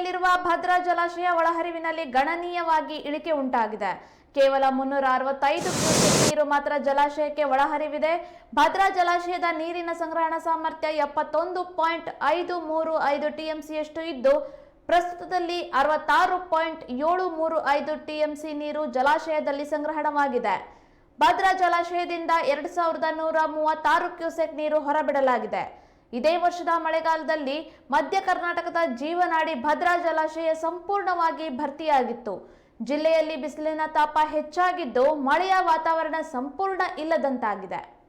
ಜಿಲ್ಲೆಯಲ್ಲಿರುವ ಭದ್ರಾ ಜಲಾಶಯ ಒಳಹರಿವಿನಲ್ಲಿ ಗಣನೀಯವಾಗಿ ಇಳಿಕೆ ಉಂಟಾಗಿದೆ. ಕೇವಲ ಮುನ್ನೂರ ಅರವತ್ತೈದು ಕ್ಯೂಸೆಕ್ ನೀರು ಮಾತ್ರ ಜಲಾಶಯಕ್ಕೆ ಒಳಹರಿವಿದೆ. ಭದ್ರಾ ಜಲಾಶಯದ ನೀರಿನ ಸಂಗ್ರಹಣಾ ಸಾಮರ್ಥ್ಯ ಎಪ್ಪತ್ತೊಂದು ಪಾಯಿಂಟ್ ಐದು ಮೂರು ಐದು ಟಿಎಂಸಿಯಷ್ಟು ಇದ್ದು, ಪ್ರಸ್ತುತದಲ್ಲಿ ಅರವತ್ತಾರು ಪಾಯಿಂಟ್ ಏಳು ಮೂರು ಐದು ಟಿಎಂಸಿ ನೀರು ಜಲಾಶಯದಲ್ಲಿ ಸಂಗ್ರಹಣವಾಗಿದೆ. ಭದ್ರಾ ಜಲಾಶಯದಿಂದ ಎರಡ್ ಸಾವಿರದ ನೂರ ಮೂವತ್ತಾರು ಕ್ಯೂಸೆಕ್ ನೀರು ಹೊರಬಿಡಲಾಗಿದೆ. ಇದೇ ವರ್ಷದ ಮಳೆಗಾಲದಲ್ಲಿ ಮಧ್ಯ ಕರ್ನಾಟಕದ ಜೀವನಾಡಿ ಭದ್ರಾ ಜಲಾಶಯ ಸಂಪೂರ್ಣವಾಗಿ ಭರ್ತಿಯಾಗಿತ್ತು. ಜಿಲ್ಲೆಯಲ್ಲಿ ಬಿಸಿಲಿನ ತಾಪ ಹೆಚ್ಚಾಗಿದ್ದು ಮಳೆಯ ವಾತಾವರಣ ಸಂಪೂರ್ಣ ಇಲ್ಲದಂತಾಗಿದೆ.